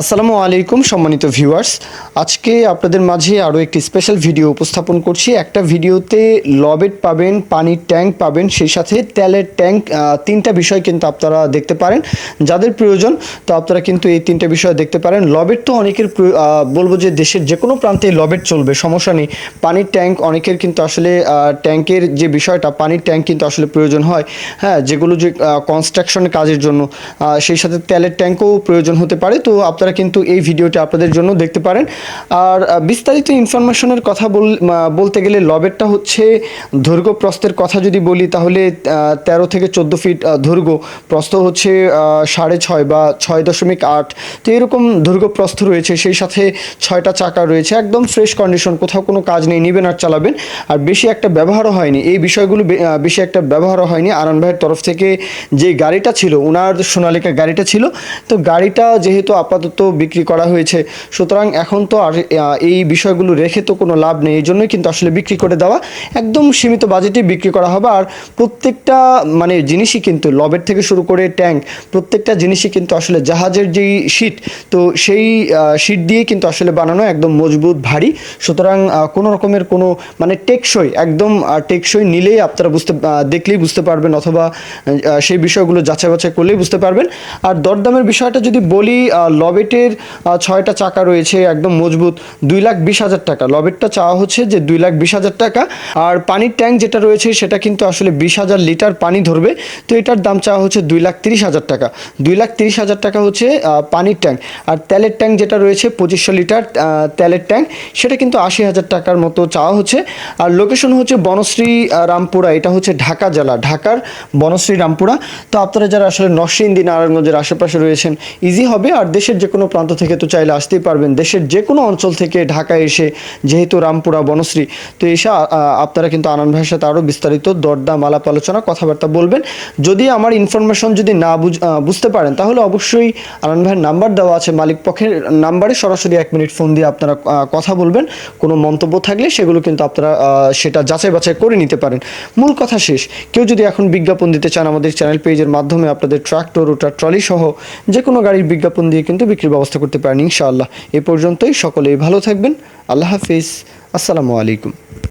আসসালামু আলাইকুম, সম্মানিত ভিউয়ার্স আজকে আপনাদের মাঝে আরও একটি স্পেশাল ভিডিও উপস্থাপন করছি। একটা ভিডিওতে লবেট পাবেন, পানির ট্যাঙ্ক পাবেন, সেই সাথে তেলের ট্যাঙ্ক তিনটা বিষয় কিন্তু আপনারা দেখতে পারেন। যাদের প্রয়োজন, তো আপনারা কিন্তু এই তিনটা বিষয় দেখতে পারেন। লবেট তো অনেকের বলব যে দেশের যে কোনো প্রান্তে লবেট চলবে, সমস্যা নেই। পানির ট্যাঙ্ক অনেকের কিন্তু আসলে ট্যাঙ্কের যে বিষয়টা, পানির ট্যাঙ্ক কিন্তু আসলে প্রয়োজন হয়। হ্যাঁ যেগুলো যে কনস্ট্রাকশনের কাজের জন্য সেই সাথে তেলের ট্যাঙ্কও প্রয়োজন হতে পারে। তো আপনারা কিন্তু এই ভিডিওটা আপনাদের জন্য দেখতে পারেন। আর বিস্তারিত ইনফরমেশনের কথা বলতে গেলে লবেটটা হচ্ছে দৈর্ঘ্য প্রস্থের কথা যদি বলি তাহলে তেরো থেকে চোদ্দ ফিট আহ, দৈর্ঘ্য প্রস্থ হচ্ছে সাড়ে ছয় বা ছয় দশমিক আট। তো এরকম দৈর্ঘ্য প্রস্থ রয়েছে সেই সাথে ছয়টা চাকা রয়েছে একদম ফ্রেশ কন্ডিশন কোথাও কোনো কাজ নেই নিবেন আর চালাবেন। আর বেশি একটা ব্যবহারও হয়নি এই বিষয়গুলো বেশি একটা ব্যবহারও হয়নি। আনন্দ ভাইয়ের তরফ থেকে যে গাড়িটা ছিল ওনার সোনালিকা গাড়িটা ছিল। তো গাড়িটা যেহেতু আপাতত বিক্রি করা হয়েছে। সুতরাং এখন তো আর এই বিষয়গুলো রেখে তো কোনো লাভ নেই এই জন্যই কিন্তু আসলে বিক্রি করে দেওয়া একদম সীমিত বাজেটে বিক্রি করা হবে। আর প্রত্যেকটা মানে জিনিসই কিন্তু লবের থেকে শুরু করে ট্যাঙ্ক প্রত্যেকটা জিনিসই কিন্তু আসলে জাহাজের যেই শীট তো সেই শীট দিয়ে কিন্তু আসলে বানানো একদম মজবুত ভারী। সুতরাং কোনো রকমের কোনো মানে টেকসই একদম টেকসই নিলেই আপনারা বুঝতে দেখলেই বুঝতে পারবেন অথবা সেই বিষয়গুলো যাচাই বাছাই করলেই বুঝতে পারবেন। আর দরদামের বিষয়টা যদি বলি আহ, লবেটের ছয়টা চাকা রয়েছে, একদম মজবুত। দুই লাখ বিশ হাজার টাকা। লবেটটা চাওয়া হচ্ছে যে দুই লাখ বিশ হাজার টাকা। আর পানির ট্যাঙ্ক যেটা রয়েছে, সেটা কিন্তু আসলে বিশ হাজার লিটার পানি ধরবে। তো এটার দাম চাওয়া হচ্ছে দুই লাখ তিরিশ হাজার টাকা। দুই লাখ তিরিশ হাজার টাকা হচ্ছে পানির ট্যাঙ্ক। আর তেলের ট্যাঙ্ক যেটা রয়েছে, পঁচিশশো লিটার তেলের ট্যাঙ্ক, সেটা কিন্তু আশি হাজার টাকার মতো চাওয়া হচ্ছে। আর লোকেশন হচ্ছে বনশ্রী রামপুরা। এটা হচ্ছে ঢাকা জেলা, ঢাকার বনশ্রী, রামপুরা। তো আপনারা যারা আসলে নরসিংদী, নারায়ণগঞ্জের আশেপাশে রয়েছেন ইজি হবে। আর দেশের যে কোনো প্রান্ত থেকে তো চাইলে আসতেই পারবেন। দেশের যে কোনো অঞ্চল থেকে ঢাকায় এসে, যেহেতু রামপুরা বনশ্রী, তো এসে আপনারা কিন্তু আনন্দ ভাইয়ের সাথে আরও বিস্তারিত দরদাম, আলাপ আলোচনা, কথাবার্তা বলবেন। যদি আমার ইনফরমেশন যদি না বুঝ বুঝতে পারেন, তাহলে অবশ্যই আনন্দ ভাইয়ের নাম্বার দেওয়া আছে মালিক পক্ষের নাম্বারে সরাসরি এক মিনিট ফোন দিয়ে আপনারা কথা বলবেন। কোনো মন্তব্য থাকলে সেগুলো কিন্তু আপনারা সেটা যাচাই বাছাই করে নিতে পারেন। মূল কথা শেষ, কেউ যদি এখন বিজ্ঞাপন দিতে চান আমাদের চ্যানেল পেজের মাধ্যমে, আপনাদের ট্রাক্টর ওটা ট্রলি সহ যে কোনো গাড়ির বিজ্ঞাপন দিয়ে কিন্তু বিক্রির ব্যবস্থা করতে পারেন ইনশাআল্লাহ। এ পর্যন্তই সকলেই ভালো থাকবেন। আল্লাহ হাফিজ। আসসালামু আলাইকুম।